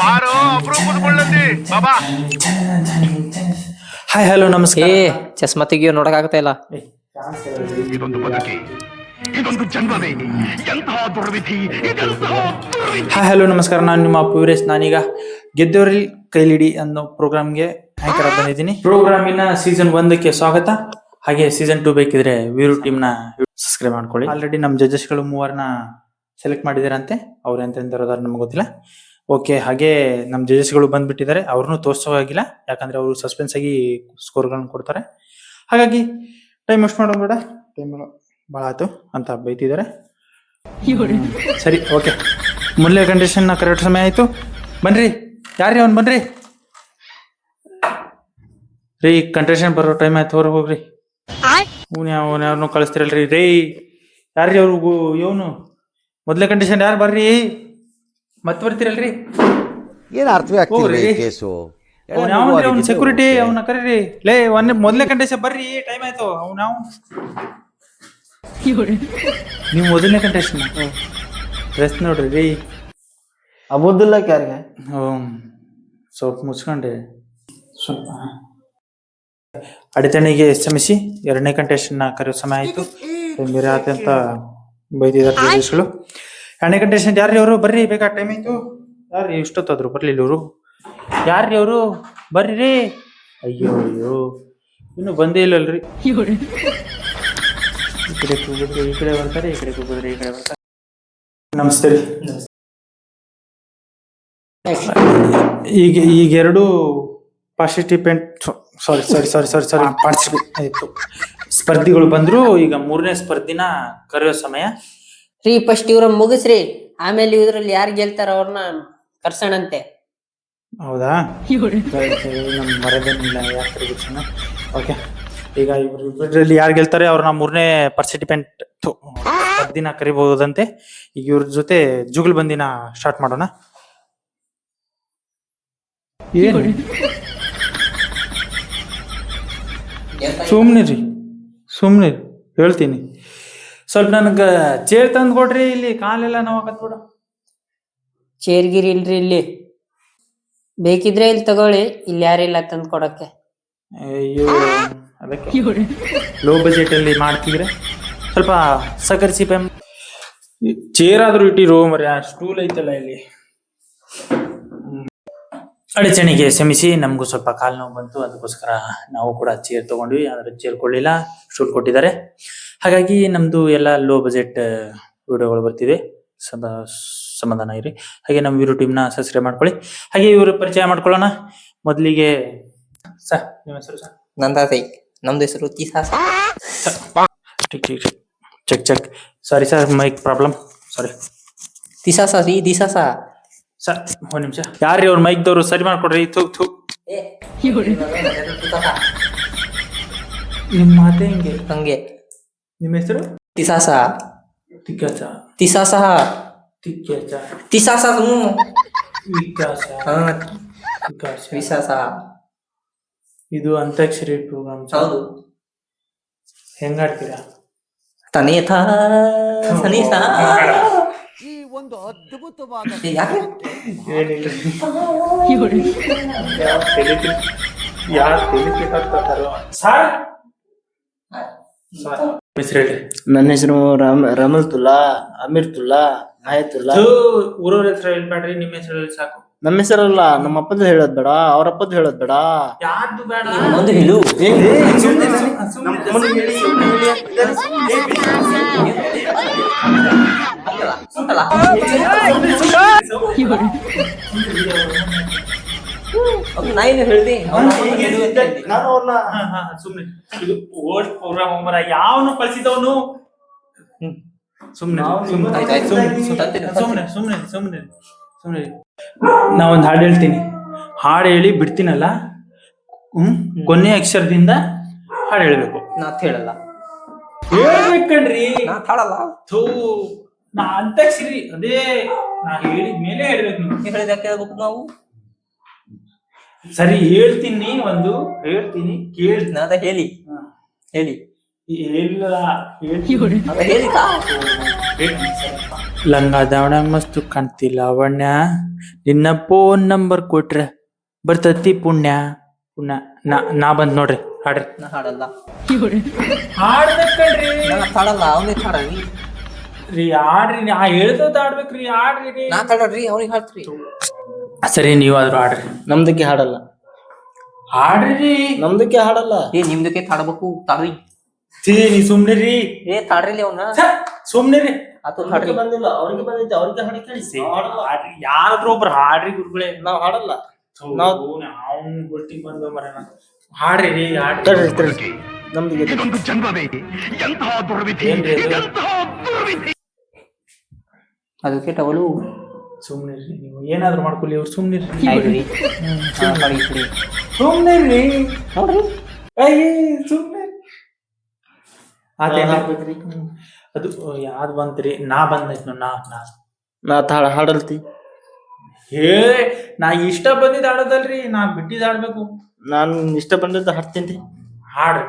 ಬಾರೋ ಅಪರೂಪದ ಕೊಳ್ಳಂದಿ ಬಾಬಾ. Hi hello ನಮಸ್ಕಾರ. ಏ ಚಸ್ಮಾ ತೆಗಿಯೋ ನೋಡಕ್ ಆಗ್ತಾ ಇಲ್ಲ. ಇದೊಂದು ಬದುಕಿ ಇದೊಂದು ಜನ್ಮವೇ. ಎಂತಹ ದುರ್ವಿಧಿ ಇದೆಂತಹ ದುರ್ವಿಧಿ. ಹಾಯ್ ಹಲೋ ನಮಸ್ಕಾರ. ನಾನು ನಿಮ್ಮ ಅಪ್ಪು ವೀರೇಶ್. ನಾನೀಗ ಗೆದ್ದವರಲ್ಲಿ ಕೈಲಿಡಿ ಅನ್ನೋ ಪ್ರೋಗ್ರಾಮ್ಗೆ ಗೆ ಆಗಿ ಬಂದಿದ್ದೀನಿ. ಪ್ರೋಗ್ರಾಮಿನ ಸೀಸನ್ ಒಂದಕ್ಕೆ ಸ್ವಾಗತ. ಹಾಗೆ ಸೀಸನ್ ಟೂ ಬೇಕಿದ್ರೆ ವೀರು ಟೀಮ್ನ ಸಬ್ಸ್ಕ್ರೈಬ್ ಮಾಡ್ಕೊಳ್ಳಿ. ಆಲ್ರೆಡಿ ನಮ್ಮ ಜಡ್ಜಸ್ಗಳು ಮೂವರನ್ನ ಸೆಲೆಕ್ಟ್ ಮಾಡಿದಾರಂತೆ. ಅವ್ರು ಇರೋದಾರ ನಮ್ಗೆ ಗೊತ್ತಿಲ್ಲ. ಓಕೆ, ಹಾಗೆ ನಮ್ಮ ಜಡ್ಜಸ್ಗಳು ಬಂದ್ಬಿಟ್ಟಿದ್ದಾರೆ. ಅವ್ರನ್ನೂ ತೋರಿಸೋವಾಗಿಲ್ಲ ಯಾಕಂದ್ರೆ ಅವರು ಸಸ್ಪೆನ್ಸ್ ಆಗಿ ಸ್ಕೋರ್ಗಳನ್ನು ಕೊಡ್ತಾರೆ. ಹಾಗಾಗಿ ಟೈಮ್ ಎಷ್ಟು ಮಾಡೋಣ ಬೇಡ. ಟೈಮ್ ಭಾಳ ಆಯ್ತು ಅಂತ ಬೈತಿದ್ದಾರೆ. ಸರಿ, ಓಕೆ. ಮೊದಲೇ ಕಂಡೀಷನ್ ಕರೆಕ್ಟ್ ಸಮಯ ಆಯ್ತು. ಬನ್ರಿ. ಯಾರ್ರಿ ಅವ್ನು? ಬನ್ರಿ. ರೀ ಕಂಡೀಷನ್ ಬರೋ ಟೈಮ್ ಆಯ್ತು. ಹೊರಗೆ ಹೋಗ್ರಿ. ಯಾವ ಯಾರನ್ನೂ ಕಳಿಸ್ತಿರಲ್ರಿ. ರೀ, ಯಾರ್ರಿ ಅವ್ರಿಗೂ ಇವನು? ಮೊದಲೇ ಕಂಡೀಷನ್ ಯಾರು ಬರ್ರಿ? ಮತ್ತೆ ಬರ್ತೀರಲ್ರಿ? ಏನು ಅರ್ಥವೇ ಆಗ್ತಿಲ್ಲ ಹೋಗ್ರಿ. ಈ ಕೇಸು? ಅವ್ನು ಅವ್ನು ಸೆಕ್ಯೂರಿಟಿ ಅವನ್ನ ಕರೀರಿ. ಲೇ ಒಂದ್ ಮೊದಲನೇ ಕಂಡೀಷನ್ ಬರ್ರಿ ಟೈಮ್ ಆಯ್ತು. ಅವ್ನ ಯಾವ ನೀವು ಮೊದಲನೇ ಕಂಡೀಷನ್ ಡ್ರೆಸ್ ನೋಡ್ರಿ ರೀ. ಅಬುದ್ದಿಲ್ಲ ಯಾರಿಗೆ ಹ್ಮ್. ಸ್ವಲ್ಪ ಮುಚ್ಕೊಂಡೆ ಸ್ವಲ್ಪ. ಅಡೆತಣಿಗೆ ಶ್ರಮಿಸಿ ಎರಡನೇ ಕಂಟೇಶನ್ನ ಕರೆಯೋ ಸಮಯ ಆಯ್ತು. ಬೇರೆ ಆತ ಅಂತ ಬೈದಿದ್ದಾರೆ ಎರಡನೇ ಕಂಟೆಸ್ಟೆಂಟ್ ಯಾರ್ರಿ ಅವರು? ಬರ್ರಿ ಬೇಕಾ ಟೈಮ್ ಆಯ್ತು? ಯಾರು ಇಷ್ಟೊತ್ತಾದ್ರು ಬರ್ಲಿಲ್ಲ ಇವರು? ಯಾರ್ರಿ ಅವರು? ಬರ್ರಿ. ಅಯ್ಯೋ ಅಯ್ಯೋ. ಇನ್ನು ಬಂದೇ ಇಲ್ಲಲ್ರಿ. ಈ ಕಡೆ ಕೂಗಿದ್ರೆ ಈ ಕಡೆ ಬರ್ತಾರೆ ಈ ಕಡೆ ಕೂಗಿದ್ರೆ ಈ ಕಡೆ ಬರ್ತಾರೆ. ನಮಸ್ತೆ ರೀ. ಈಗ ಈಗ ಎರಡು ಪಾರ್ಟಿಸಿಪೆಂಟ್ ಸಾರಿ ಸಾರಿ ಸಾರಿ ಸಾರಿ ಸಾರಿ ಪಾರ್ಟಿಸಿಪೇಟ್. ಆಯ್ತು. ಸ್ಪರ್ಧಿಗಳು ಬಂದ್ರು ಈಗ ಮೂರನೇ ಸ್ಪರ್ಧಿನ ಕರೆಯೋ ಸಮಯ. ರೀ ಫಸ್ಟ್ ಇವ್ರ ಮುಗಿಸ್ರಿ. ಆಮೇಲೆ ಇದ್ರಲ್ಲಿ ಯಾರು ಗೆಲ್ತಾರ ಅವ್ರನ್ನ ಕರ್ಸಣಂತೆ. ಹೌದಾ? ಮರದೇನಿಲ್ಲ ಯಾಕೆ ಕರಿಬೇಕು ಓಕೆ ಈಗ ಇಬ್ಬರಲ್ಲಿ ಯಾರು ಗೆಲ್ತಾರೆ ಅವ್ರನ್ನ ಮೂರನೇ ಪಾರ್ಟಿಸಿಪೆಂಟ್ ದಿನ ಕರಿಬಹುದಂತೆ. ಈಗ ಇವ್ರ ಜೊತೆ ಜುಗಲ್ ಬಂದಿನ ಸ್ಟಾರ್ಟ್ ಮಾಡೋಣ. ಏನು? ಸುಮ್ನೆ ರೀ ಸುಮ್ನೆ ಹೇಳ್ತೀನಿ. ಸ್ವಲ್ಪ ನನಗೆ ಚೇರ್ ತಂದು ಕೊಡ್ರಿ ಇಲ್ಲಿ ಕಾಲೆಲ್ಲ ನೋವಾಗತ್ ಬಿಡು. ಚೇರ್ಗಿರಿ ಇಲ್ರಿ ಇಲ್ಲಿ. ಬೇಕಿದ್ರೆ ಇಲ್ಲಿ ತಗೊಳ್ಳಿ ಇಲ್ಲಿ ಯಾರಿಲ್ಲ ತಂದು ಕೊಡಕ್ಕೆ. ಅಯ್ಯೋ ಅದಕ್ಕೆ. ಲೋ ಬಜೆಟ್ ಅಲ್ಲಿ ಮಾಡ್ತಿದ್ರೆ ಸ್ವಲ್ಪ ಸಕರಿಸಿ ಪೆಮ್. ಚೇರ್ ಆದ್ರೂ ಇಟ್ಟಿರೋ ಮರಿ ಸ್ಟೂಲ್ ಐತಲ್ಲ ಇಲ್ಲಿ. ಅಡಚಣೆಗೆ ಶ್ರಮಿಸಿ ನಮಗೂ ಸ್ವಲ್ಪ ಕಾಲು ನೋವು ಬಂತು ಅದಕ್ಕೋಸ್ಕರ ನಾವು ಕೂಡ ಚೇರ್ ತಗೊಂಡ್ವಿ ಆದ್ರೆ ಚೇರ್ ಕೊಡ್ಲಿಲ್ಲ ಸ್ಟೂಲ್ ಕೊಟ್ಟಿದ್ದಾರೆ. ಹಾಗಾಗಿ ನಮ್ದು ಎಲ್ಲ ಲೋ ಬಜೆಟ್ ವಿಡಿಯೋಗಳು ಬರ್ತಿದೆ ಸದಾ ಸಮಾಧಾನ ಇರಿ ಹಾಗೆ ನಮ್ಮ ಟೀಮ್ ಟೀಮ್ನ ಸಬ್ಸ್ಕ್ರೈಬ್ ಮಾಡ್ಕೊಳ್ಳಿ ಹಾಗೆ ಇವರು ಪರಿಚಯ ಮಾಡ್ಕೊಳ್ಳೋಣ ಮೊದಲಿಗೆ ಸರ್ ನಿಮ್ಮ ಹೆಸರು ಸರ್ ನಂದಾಸೈ ನಮ್ದು ಹೆಸರು ತೀಸಾ tick tick check check sorry sir mic problem sorry ತಿಸಾಸ ರೀ ಸಾ ಸರ್ ಒಂದು ನಿಮಿಷ ಯಾರ್ರಿ ಅವ್ರ ಮೈಕ್ದವ್ರು ಸರಿ ಮಾಡ್ಕೊಡ್ರಿ ಥೂ ಥೂ ನಿಮ್ಮ ಮಾತೇ ಹಿಂಗೆ ಹಂಗೆ ನಿಮ್ಮ ಹೆಸರು? ತಿಸಾಸ. ತಿಕ್ಕಚ ತಿಸಾಸ. ತಿಕ್ಕಚ ತಿಸಾಸ ವಿಕಾಸ. ಹಾ. ವಿಕಾಸ. ವಿಸಾಸ. ಇದು ಅಂತ್ಯಾಕ್ಷರಿ ಪ್ರೋಗ್ರಾಮ್ ಹೌದು. ಹೆಂಗಾಡ್ತೀರಾ ತನೇಥ ಸನೀಸ ಈ ಒಂದು ಅದ್ಭುತವಾದ ಯಾಕೆ? ಏನಿಲ್ಲ. ಯಾರು ಸರ್. ಸರ್. ಹೆಸರು ಹೇಳ್ರಿ ನನ್ನ ಹೆಸರು ರಾಮ್ ಅಮೀರ್ ತುಲ್ಲಾ ಆಯತುಲ್ಲಾ ಊರವ್ರ ಹೆಸರು ಹೇಳ್ಬೇಡ್ರಿ ನಿಮ್ಮ ಹೆಸರು ಹೇಳಿ ಸಾಕು ನಮ್ಮ ಹೆಸರಲ್ಲ ನಮ್ಮ ಅಪ್ಪದ ಹೇಳೋದ್ ಬೇಡ ಅವ್ರ ಅಪ್ಪದ ಹೇಳೋದ್ ಬೇಡ ಯಾರ್ದು ಬೇಡ ಒಂದು ಹೇಳು ನಾ ಏನು ಹೇಳ್ದೆ. ನಾನು ಅವ್ರನ್ನ ಸುಮ್ನೆ. ಇದು ಓಲ್ಡ್ ಪ್ರೋಗ್ರಾಮ್ ಮರ ಯಾವನು ಕಳ್ಸಿದವನು ಸುಮ್ನೆ. ಸುಮ್ನೆ. ಸುಮ್ನೆ, ಸುಮ್ನೆ, ಸುಮ್ನೆ ಸುಮ್ನೆ ಸುಮ್ನೆ. ಸುಮ್ನೆ. ನಾ ಒಂದ್ ಹಾಡು ಹೇಳ್ತೀನಿ. ಹಾಡು ಹೇಳಿ ಬಿಡ್ತೀನಲ್ಲ? ಹ್ಮ್? ಕೊನೆ ಅಕ್ಷರದಿಂದ ಹಾಡು ಹೇಳ್ಬೇಕು. ನಾ ಹೇಳಲ್ಲ. ಹೇಳ್ಬೇಕಣ್ರಿ. ನಾ ಹಾಡಲ್ಲ. ಥೂ ನಾ ಅಂತಕ್ಷರಿ. ಅದೇ ನಾ ಹೇಳಿದ ಮೇಲೆ ಹೇಳ್ಬೇಕು ನೀವು ಹೇಳಿದ ಕೇಳ್ಬೇಕು ನಾವು. ಸರಿ ಹೇಳ್ತೀನಿ ಒಂದು ಹೇಳ್ತೀನಿ. ಕೇಳ್ ನಾ ಅದ ಹೇಳಿ. ಹೇಳಿ. ಲಂಗ ದಾವಣ ಮಸ್ತು ಕಾಣ್ತಿಲ್ಲ ಅವಣ್ಣ. ನಿನ್ನ ಫೋನ್ ನಂಬರ್ ಕೊಟ್ರೆ ಬರ್ತತಿ ಪುಣ್ಯ. ಪುಣ್ಯ. ನಾ ನಾ ಬಂದ್ ನೋಡ್ರಿ ಹಾಡ್ರಿ. ನಾ ಹಾಡಲ್ಲ. ಹಾಡಲ್ಲ ರೀ ಹಾಡ್ರಿ ನಾ ಹಾಡ್ಬೇಕ್ರಿ ಹಾಡ್ರಿ. ನಾ ಹಾಡ್ರಿ ಅವ್ನಿಗೆ ಹಾಡ್ತ್ರಿ. ಸರಿ ನೀವಾದ್ರೂ ಆಡ್ರಿ ನಮ್ದಕ್ಕೆ ಹಾಡಲ್ಲ. ಹಾಡ್ರಿ. ರೀ ನಮ್ದಕ್ಕೆ ಹಾಡಲ್ಲ. ಏ ನಿಮ್ದಕ್ಕೆ ತಾಡಬೇಕು ತಾಡ್ರಿ ಛೀ, ನೀ ಸುಮ್ನೆ ರೀ. ಏ ತಾಡ್ರಿ ಅವನ. ಸುಮ್ನೆ ರೀ. ಅದು ಹಾಡ್ರಿ. ಬಂದಿಲ್ಲ ಅವ್ರಿಗೆ ಬಂದೈತೆ ಅವ್ರಿಗೆ ಹಾಡಿ ಕೇಳಿಸಿ ಹಾಡ್ರಿ ಯಾರಾದ್ರೂ ಒಬ್ರು ಹಾಡ್ರಿ ಗುರುಗಳೇ. ನಾವ್ ಹಾಡಲ್ಲ. ನಾವು ಅವ್ನ ಗೊತ್ತಿಗೆ ಬಂದ ಮರ ಹಾಡ್ರಿ ರೀ ಹಾಡ್ರಿ. ನಮ್ದು ಜನ್ಮವೇ. ಎಂತಹ ದುರ್ವಿಧಿ. ಎಂತಹ ದುರ್ವಿಧಿ. ಅದಕ್ಕೆ ಟವಲು. ಸುಮ್ನೆ ರೀ ನೀವು. ಏನಾದ್ರು ಮಾಡ್ಕೊಳ್ಳಿ ಅವ್ರು ಸುಮ್ನೆ ಸುಮ್ಮನೆ ಹಾಡಿ ಹಾಡಿ ಸುಮ್ನೆ ರೀ ನೋಡ್ರಿ. ಅಯ್ಯ ಸುಮ್ನೆ ಅದೇನ. ಅದು ಯಾವ್ದು ಬಂತ್ರಿ? ನಾ ಬಂದೈತ್ ನಾ ನಾ. ನಾ ತಾಳ ಹಾಡಲ್ತಿ. ಹೇ ನಾ ಇಷ್ಟ ಬಂದಿದ್ ಆಡೋದಲ್ರಿ ನಾ ಬಿಟ್ಟಿದ್ ಆಡ್ಬೇಕು ನಾನು ಇಷ್ಟ ಬಂದಿದ್ದು ಹಾಡ್ತೀನಿ ಹಾಡ್ರಿ.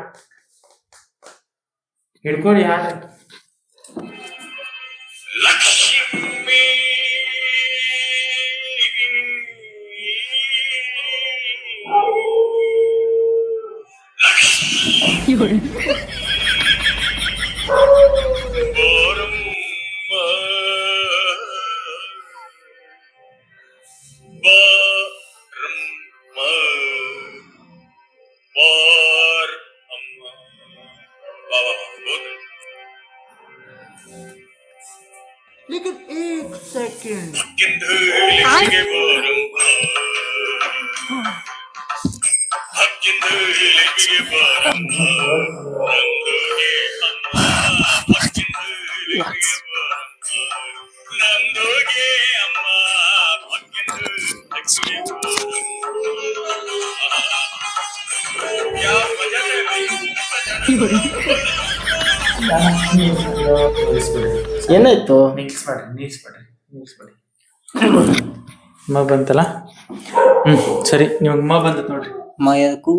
ಹಿಡ್ಕೊಳ್ಳಿ ಹಾಡ್ರಿ. Taylor. Look at eight seconds. Fucking ಏನಾಯ್ತು? ಮಿಕ್ಸ್ ನಿಲ್ಸ್ಬೇಡ್ರಿ ಮ ಬಂತಲ್ಲ? ಹ್ಮ್ ಸರಿ ನಿಮ್ಗೆ ಮ ಬಂದತ್ ನೋಡ್ರಿ. ಮಯಕು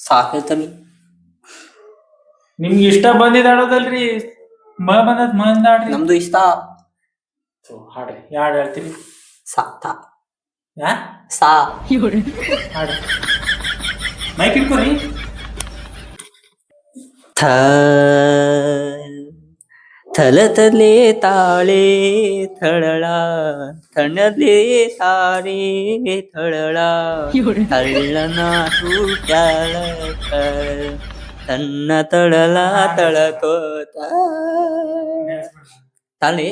ಸಾಕೈತಲ್ಲ. ನಿಮ್ಗೆ ಇಷ್ಟ ಬಂದಿದಾಡೋದಲ್ರಿ ಮ ಬಂದದ್ ಮ ಅಂದ ಆಡ್ರಿ. ನಮ್ದು ಇಷ್ಟ. ಹಾಡ್ರಿ ಯಾಡ್ ಹೇಳ್ತೀರಿ? ಸಾ ತಾ. ಹಾ ಸಾ. ಹಾಡ್ರಿ. ಮೈಕ್ ಇಟ್ಕೊರಿ ಥ ಥಲತಲೆ ತಾಳೆ ಥಳಳ ಥಣಲೆ ತಾರೆ ಥಳಳ ತಳ್ಳನ ತೂಟ್ಯಾಳ ತನ್ನ ತಳಲ ತಳಕೋತ ತಾಳೆ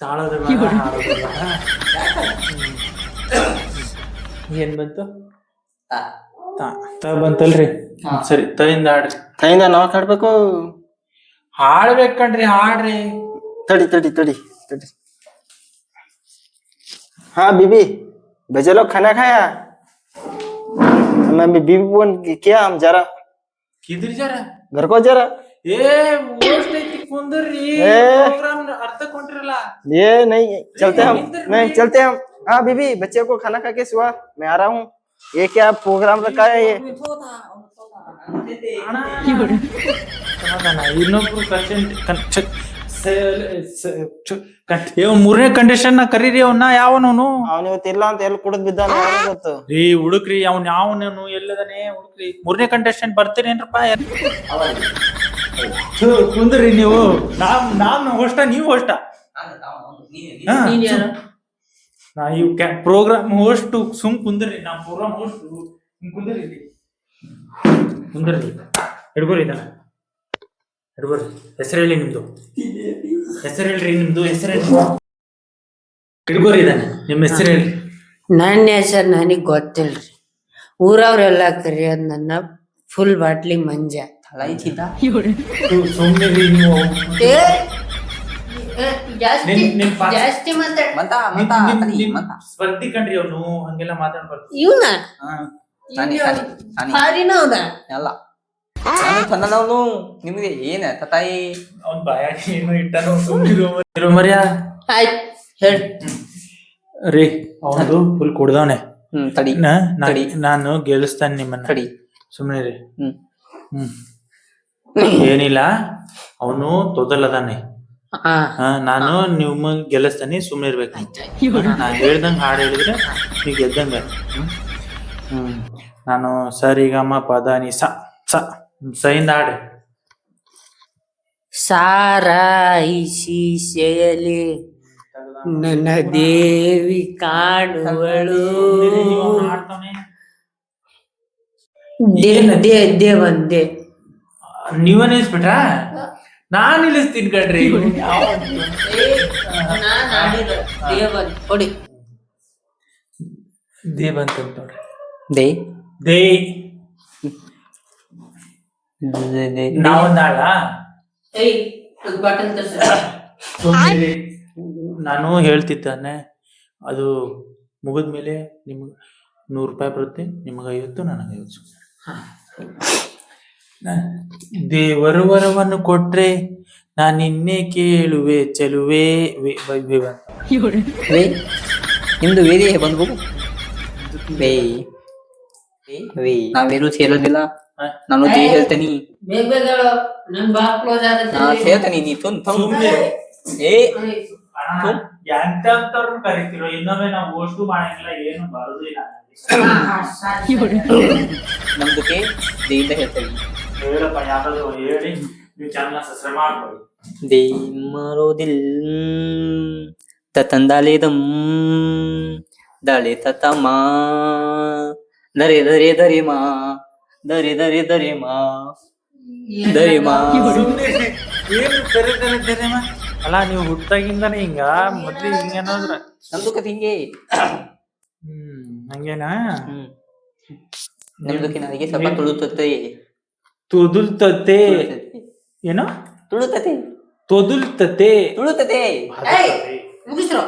ತಾಳದ ಬೇಡ, ಹಾಡೋದು ಬೇಡ. ಏನ್ ಬಂತು ತಾ. ತಾ ತ ಬಂತಲ್ರಿ ಸರಿ ತಯಿಂದ ಹಾಡ್ರಿ ಕೈಯಿಂದ ನಾವ್ ಹಾಡ್ಬೇಕು ಹಾಡ್ಬೇಕ್ ಕಣ್ರಿ ಹಾಡ್ರಿ तड़ी तड़ी तड़ी तड़ी हाँ बीबी बजे लोग खाना खाया मैं भी बीबी फोन किया हम जरा ಕಿದ್ರಿ ಜರ घर को जरा ಏ ಓಸ್ಟ್ ಐತಿ ಕುಂದ್ರಿ ಏ. ಪ್ರೋಗ್ರಾಮ್ ಅರ್ಥ ಕೊಂಡಿರಲ್ಲ ये नहीं चलते हम इधर नहीं नहीं। चलते हम हाँ बीबी बच्चे को खाना खा के सुआ मैं आ रहा हूँ ये क्या प्रोग्राम रखा है ये ಸಮಾಧಾನ ಇನ್ನೊಬ್ರು ಮೂರನೇ ಕಂಡೀಷನ್ ಕರೀರಿ ಅವನ್ನ ಯಾವನವನು ಅವನು ಇವತ್ತಿಲ್ಲ ಅಂತ ಎಲ್ಲಿ ಕುಡಿದ್ ಬಿದ್ದಾನೆ ಯಾರಿಗ್ ಗೊತ್ತು ರೀ ಹುಡುಕ್ರಿ ಅವ್ನ ಯಾವನವನು ಎಲ್ಲದನೆ ಹುಡುಕ್ರಿ ಮೂರನೇ ಕಂಟೆಸ್ಟೆಂಟ್ ಬರ್ತೀರೇನ್ರಪ್ಪ ಥು, ಕುಂದ್ರಿ ನೀವು ನಾವ್ ನಾವ್ ಹೋಷ್ಟ ನೀವು ಹೋಷ್ಟ ನೀನ್ ಯಾರು? ನಾ ಇವ್ ಪ್ರೋಗ್ರಾಮ್ ಹೋಸ್ಟ್ ಸುಮ್ ಕುಂದ್ರಿ ನಾ ಪ್ರೋಗ್ರಾಮ್ ಹೋಸ್ಟ್ ಕುಂದ್ರಿ. ಕುಂದ್ರಿ ಹಿಡ್ಕೊರಿ ಇದನ್ನ ಹಿಡ್ಕೊರಿ ಹೆಸರು ಹೇಳಿ ನಿಮ್ದು ಹೆಸರು ಹೇಳ್ರಿ ನಿಮ್ದು ಹೆಸರು ಹೇಳಿ ಹಿಡ್ಕೊರಿ ಇದನ್ನ ನಿಮ್ಮ ಹೆಸರು ಹೇಳಿ ನನ್ನ ಹೆಸರು ನನಗ್ ಗೊತ್ತಿಲ್ರಿ ಊರವ್ರೆಲ್ಲ ಕರಿಯೋದ್ ನನ್ನ ಫುಲ್ ಬಾಟ್ಲಿ ಮಂಜ ತಳ ಐತಿದ್ದ ಸು- ಸುಮ್ನೆ ನೀವು ಜಾಸ್ತಿ ನಿಮ್- ನಿಮ್ ಪಾಸ್- ಜಾಸ್ತಿ ಮಾತಾಡ ಮಂತ ಮಂತ ತಡಿ ಮಂತ. ಸ್ಪರ್ಧಿ ಕಣ್ರಿ ಅವನು ಹಂಗೆಲ್ಲ ಮಾತಾಡ್ಬಾರ್ದು. ಇವನ? ಹಾ. ನಾನಿ ನಾನಿ ನಾನಿ ಹಾರಿನ ಹೌದಾ ಅಲ್ಲ. ನಾನು ತಂದನವನು ನಿಮಗೆ ಏನ ತತಾಯಿ ಅವ್ನ್ ಬಾಯಾಗ ಏನು ಇಟ್ಟನು ಸುಮ್ನಿರು. ಇರು ಮರ್ಯಾ. ಆಯ್ತ್ ಹೇಳಿ. ರೀ ಅವನು ಫುಲ್ ಕುಡ್ದವನೆ. ಹ್ಮ್ ತಡಿ. ನಾನು ಗೆಲ್ಲಿಸ್ತಾನೆ ನಿಮ್ಮನ್ನ. ತಡಿ. ಸುಮ್ನೆ ರೀ ಹ್ಮ್. ಹ್ಮ್. ಏನಿಲ್ಲ ಅವನು ತೊದಲದಾನೆ. ಹಾ ನಾನು ನಿಮ್ಮ ಗೆಲ್ಲಿಸ್ತಾನೆ ಸುಮ್ಮನೆ ಇರ್ಬೇಕು. ನಾನು ಹೇಳ್ದಂಗ ಹಾಡು ಹೇಳಿದ್ರೆ ನೀವು ಗೆದ್ದಂಗ. ಹ್ಮ್? ನಾನು ಸರಿಗಮ ಪದ ನಿ ಸ ಸ ಸೈಂದ ಹಾಡು. ಸಾರಾಯಿಸಿ ಶೆಯಲಿ ನನ್ನ ದೇವಿ ಕಾಣುವಳು. ದೇ- ದೇ- ನಿಲ್ಸ್ಬಿಟ್ರಾ ನಾನ್ ಇಳಿಸ್ತೀನಿ ಕಣ್ರಿ. ಕೊಡಿ. ದೇ ಬಂತ ನೋಡ್ರಿ. ದೇ. ಹಾಡ. ನಾನು ಹೇಳ್ತಿದ್ದಾನೆ ಅದು ಮುಗಿದ್ಮೇಲೆ ನಿಮ್ಗೆ ನೂರು ರೂಪಾಯಿ ಬರುತ್ತೆ ನಿಮಗೆ ಐವತ್ತು ನನಗೆ ಐವತ್ತು. ದೇವರು ವರವನ್ನು ಕೊಟ್ರೆ ನಾನು ನಿನ್ನೆ ಕೇಳುವೆ ಚೆಲುವೆ ವೆ- ವೆ- ವೆ- ಅಂತ. ವೇ ನಿಮ್ದು ವೇದಿ ಬಂದು ವೇ ವೇ ನಾವೇನು ಸೇರೋದಿಲ್ಲ. ನಾನು ಜೈ ಹೇಳ್ತೇನಿ. ಬೇಗ ಬೇಗ ಹೇಳು. ನನ್ ಬಾ ಕ್ಲೋಸ್ ನಾ ಆಗತ್ತೆ ಹೇಳ್ತೇನಿ ನೀ ತುನ್ ತುನ್ ಸುಮ್ನೆ. ಏ. ಅಣ್ಣ, ಎಂತೆಂತವ್ರನ್ನ ಕರಿತಿರೋ? ಇನ್ನೊಮ್ಮೆ ನಾವು ಮಾಡಂಗಿಲ್ಲ ಏನು ಬರೋದಿಲ್ಲ. ದೇಯಿಂದ ಹೇಳಪ್ಪ ಯಾವ್ದಾದ್ರು ಹೇಳಿ ನೀವು ಚಾನಲ್ ಸಬ್ಸ್ಕ್ರೈಬ್ ಮಾಡ್ಕೊಳ್ಳಿ. ದೇಮರೋದಿಲ್ ತತಂದಾಲಿದಂ ದಳಿ ತತಮ ದರಿ ದರಿ ದರಿ ಮಾ ದರಿ ದರಿ ದರಿ ಮಾ ದರಿ ಮಾ. ಏನು ಕರೀತಾರೆ ದರಿ ಅಲ್ಲ ನೀವು ಹುಟ್ಟಾಗಿಂದಾನೆ ಹಿಂಗ ಮೊದ್ಲು ಹಿಂಗ ಏನಾದ್ರ ನಂದು ಕತೆ ಹಿಂಗೆ. ಹ್ಮ್ ಹಂಗೇನಾ? ನಿಮ್ದಕ್ಕೆ ನನಗೆ ಸ್ವಲ್ಪ ತುಳುತ್ತೈತೆ ತೊದುಲ್ತತೆ ಏನು? ತುಳುತತೆ. ತೊದುಲ್ತತೆ. ತುಳುತತೆ. ಮುಗಿಸ್ರು.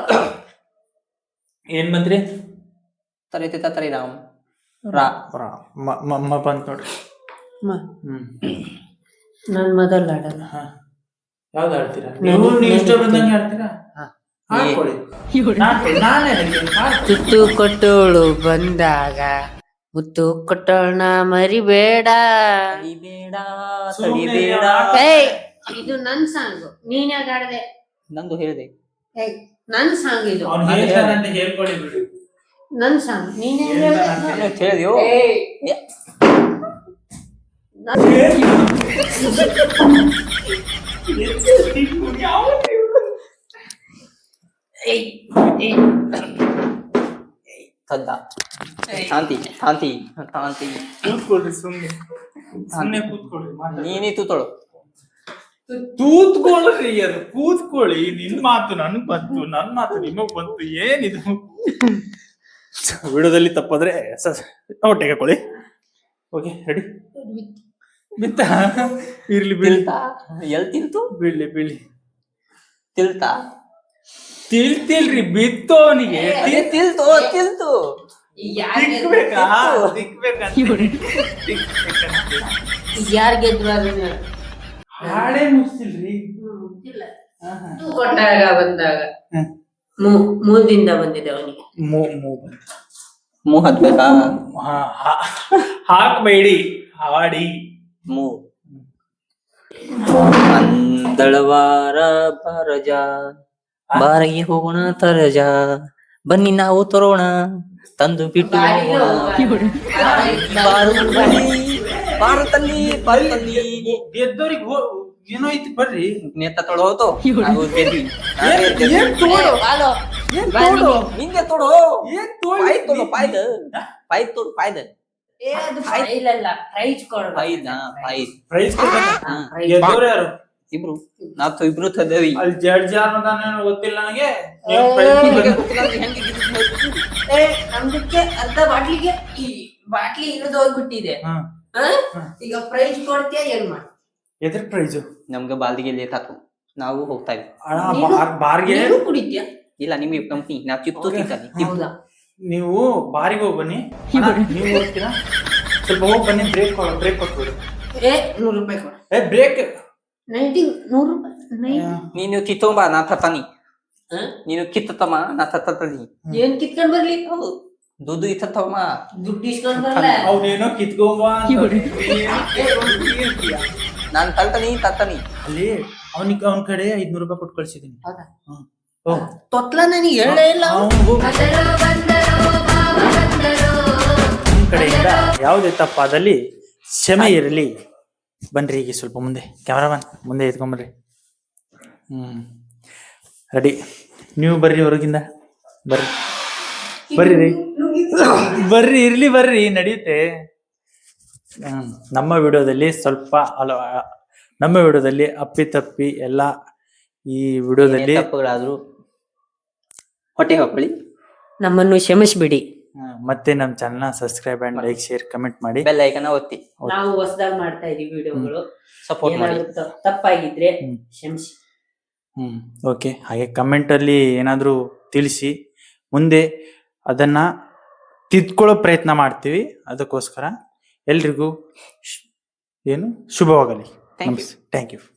ಏನ್ ಬಂದ್ರಿ ತರೈತೆ ತರಿ ರಾಮ್. ರಾ. ಮ- ಮ- ಮ ಬಂತ್ ನೋಡ್ರಿ ಹ್ಮ್. ನನ್ ಮೊದಲ ಆಡಲ್ಲ ಹಾ. ಯಾವ್ದು ಆಡ್ತೀರಾ ನೀವು ನೀವು ಇಷ್ಟ ಬಂದಂಗೆ ಆಡ್ತೀರಾ ಹಾಕೊಳ್ಳಿ ನಾನ್-. ತುತ್ತು ಕೊಟ್ಟೋಳು ಬಂದಾಗ ಮುತ್ತು ಕೊಟ್ಟೋಣ ಮರಿಬೇಡ. ಬೇಡ ಏಯ್ ಇದು ನನ್ ಸಾಂಗ್. ನೀನ್ ಯಾಕೆ ಆಡದೆ ನಂದು ಹೇಳಿದೆ. ಏಯ್ ನನ್ ಸಾಂಗ್ ಇದು. ಅವ್ನು ಹೇಳ್ತಾನಂತ ಹೇಳ್ಕೊಳ್ಳಿ ಬಿಡು. ನನ್ ಸಾಂಗ್. ನೀನ್ ಹೇಳಿದ್ಯೋ? ಹೇಳ್ತಾನಂತ ಹೇಳ್ದೆ? ನಾನು ಹೇಳಿದೆಯೋ ಏಯ್. ಏಯ್ ಏಯ್. ಸದ್ದ ಶಾಂತಿ ಶಾಂತಿ ಶಾಂತಿ. ಕೂತ್ಕೊಳ್ಳಿ ಸುಮ್ಮನೆ ಸುಮ್ಮನೆ ಕೂತ್ಕೊಳ್ಳಿ. ನೀನೇ ತೂತಳು. ತೂತ್ಕೊಳ್ಳ್ರಿ ಅದು ಕೂತ್ಕೊಳ್ಳಿ. ನಿನ್ ಮಾತು ನನ್ಗ್ ಬಂತು ನನ್ ಮಾತು ನಿಮಗ್ ಬಂತು ಏನಿದು? ವಿಡಿಯೋದಲ್ಲಿ ತಪ್ಪಾದ್ರೆ ಸ- ಹೊಟ್ಟೆಗೆ ಹಾಕೊಳ್ಳಿ. ಓಕೆ ರೆಡಿ ಬಿತ್ತ? ಇರ್ಲಿ ಬೀಳ್ತಾ ಎಲ್ ತಿಂತು ಬೀಳ್ಲಿ ಬೀಳಿ ತಿಳ್ತಾ? ತಿಳ್ತಿಲ್ರಿ ಬಿತ್ತೋನಿಗೆ ತಿಳ್ತು ತಿಳ್ತು. ತಿಕ್ಬೇಕಾ ತಿಕ್ಬೇಕಂತ ಯಾರ್ ಗೆದ್ರು ಅದನ್ನ ಹಾಡೇ ಮುಗಿಸ್ತಿಲ್ರಿ ಗೊತ್ತಿಲ್ಲ. ತುತ್ತು ಕೊಟ್ಟಾಗ ಬಂದಾಗ. ಮೂ- ಮೂದಿಂದ ಬಂದಿದೆ ಅವನಿಗೆ. ಮೂ ಮೂ. ಮೂ ಹತ್ಬೇಕಾ? ಹಾ, ಹಾ- ಹಾಕ್ಬೇಡಿ ಹಾಡಿ. ಮೂ. ಮಂದಳವಾರ ಬರಜ ಬಾರಿಗೆ ಹೋಗೋಣ ತರಜ. ಬನ್ನಿ ನಾವು ತರೋಣ. ತಂದು ಬಿಟ್ಟು ಏನೋ ಐತಿ ಬರ್ರಿ ನೇತ ತೊಡ ಹೋತು ನಾವು ಗೆದ್ವಿ ನಾವೇ ಏನ್- ಗೆದ್ವಿ. ಏನ್ ತೋಡು? ಏ, ಬಾಲು. ಏನ್ ಬಾ ನಿಂಗೆ ತೊಡು ಏನ್? ಪಾಯ್ ತೊಡು ಪಾಯ್ದ ಪಾಯ್ ತೊಡು ಪಾಯ್ದ ಏ, ಅದು ಫೈಲಲ್ಲ, ಪ್ರೈಜ್ ಕೊಡು. ಪ್ರೈಸ್. ಗೆದ್ದವ್ರು ಯಾರು? ಇಬ್ರು. ನಾತು ಇಬ್ರು ತದೇವಿ. ಅಲ್ಲಿ ಜಡ್ಜ್ ಯಾರು ಅದಾನೇನೋ ಗೊತ್ತಿಲ್ಲ ನನಗೆ? ಬಗ್ಗೆ ಗೊತ್ತಿಲ್ಲ ಅಂದ್ರೆ ಹೆಂಗೆ ಗೆದ್ದಿದ್ದು ಹೇಳ್ಬಿಡು. ಏ, ನಮ್ದಕ್ಕೆ ಅರ್ಧ ಬಾಟ್ಲಿಗೆ ಈ ಬಾಟ್ಲಿ ಇಳಿದು ಹೋಗ್ಬಿಟ್ಟಿದೆ. ಹಾ. ಈಗ ಪ್ರೈಸ್ ಕೊಡ್ತೀಯ ಏನ್ ಮಾಡಿ? ಎದ್ರ ಪ್ರೈಸ್? ನಮ್ಗೆ ಬಾಲ್ದಿಗೆ ಲೇಟ್ ಆತು. ನಾವು ಹೋಗ್ತಾ ಇದ್ವಿ. ಬಾರ್ಗೆ? ಕುಡಿತೀಯ? ಇಲ್ಲ ನಿಮ್ಗೆ ಕಂಪ್ನಿ ನಾವು ಚಿಪ್ತು ತಿಂತಾನೆ ಹೌದಾ? ನೀವು ಬಾರಿಗೆ ಹೋಗಿ ಬನ್ನಿ. ನೀವು ಹೋಗ್ತೀರಾ? ಸ್ವಲ್ಪ ಹೋಗಿ ಬನ್ನಿ ಬ್ರೇಕ್ ಬ್ರೇಕ್ ಕೊಟ್ಬಿಡಿ. ಏ ನೂರು ರೂಪಾಯಿ ಕೊಡು. ಏ ಬ್ರೇಕ್ ನೂರು ರೂಪಾಯಿ. ನೀನು ಕಿತ್ತೊಂಬ ನಾ ತರ್ತಾನಿ. ನೀನು ಕಿತ್ತಮ್ಮ ನಾ ತರ್ತಾನಿ ಏನ್ ಕಿತ್ಕೊಂಡ್ ಬರ್ಲಿ? ಹೌದು. ದುಡ್ಡು ಇತ್ತಮ್ಮ ದುಡ್ಡು ಇಸ್ಕೊಂಡ್ ಬರಲ್ಲ ಅವನೇನೋ ಕಿತ್ಕೊಂಬ ನೀನು ತಲ್ತನಿ ತತ್ತನಿ ಅಲ್ಲಿ ಅವನಿಗೆ ಅವನ ಕಡೆ ಐದ್ನೂರು ರೂಪಾಯಿ ಕೊಟ್ಟು ಕಳ್ಸಿದೀನಿ. ತೊತ್ಲ ನನಗೆ ಹೇಳೇ ಇಲ್ಲ? ಕಡೆಯಿಂದ ಯಾವುದೇ ತಪ್ಪಾದಲ್ಲಿ ಕ್ಷಮೆ ಇರಲಿ. ಬನ್ರಿ ಈಗ ಸ್ವಲ್ಪ ಮುಂದೆ. ಕ್ಯಾಮ್ರಾಮನ್ ಮುಂದೆ ಎತ್ಕೊಂಬನ್ರಿ ಹ್ಮ್. ರೆಡಿ ನೀವು ಬರ್ರಿ ಹೊರಗಿಂದ. ಬರ್ರಿ. ಬರ್ರಿ ರೀ. ಬರ್ರಿ, ಇರ್ಲಿ ಬರ್ರಿ, ನಡೆಯುತ್ತೆ. ನಮ್ಮ ವಿಡಿಯೋದಲ್ಲಿ ಸ್ವಲ್ಪ ಅಲ, ನಮ್ಮ ವಿಡಿಯೋದಲ್ಲಿ ಅಪ್ಪಿ ತಪ್ಪಿ ಎಲ್ಲ ಈ ವಿಡಿಯೋದಲ್ಲಿ ಹೊಟ್ಟೆ ಹಾಕೊಳ್ಳಿ ನಮ್ಮನ್ನು ಕ್ಷಮಿಸ್ಬಿಡಿ. ಮತ್ತೆ ನಮ್ಮ channel subscribe and like share comment ಮಾಡಿ. ಬೆಲ್ ಐಕನ್ ಒತ್ತಿ. ನಾವು ಹೊಸದಾಗಿ ಮಾಡ್ತಾ ಇದೀವಿ ವಿಡಿಯೋಗಳು. ಸಪೋರ್ಟ್ ಮಾಡಿ. ತಪ್ಪಾಗಿದ್ರೆ ಹ್ಮ್. ಕ್ಷಮಿಸಿ. ಹ್ಮ್. ಓಕೆ ಹಾಗೆ ಕಮೆಂಟ್ ಅಲ್ಲಿ ಏನಾದ್ರೂ ತಿಳಿಸಿ. ಮುಂದೆ ಅದನ್ನ ತಿದ್ಕೊಳ್ಳೋ ಪ್ರಯತ್ನ ಮಾಡ್ತೀವಿ. ಅದಕ್ಕೋಸ್ಕರ ಎಲ್ರಿಗೂ ಶ್- ಏನು ಶುಭವಾಗಲಿ. Thank you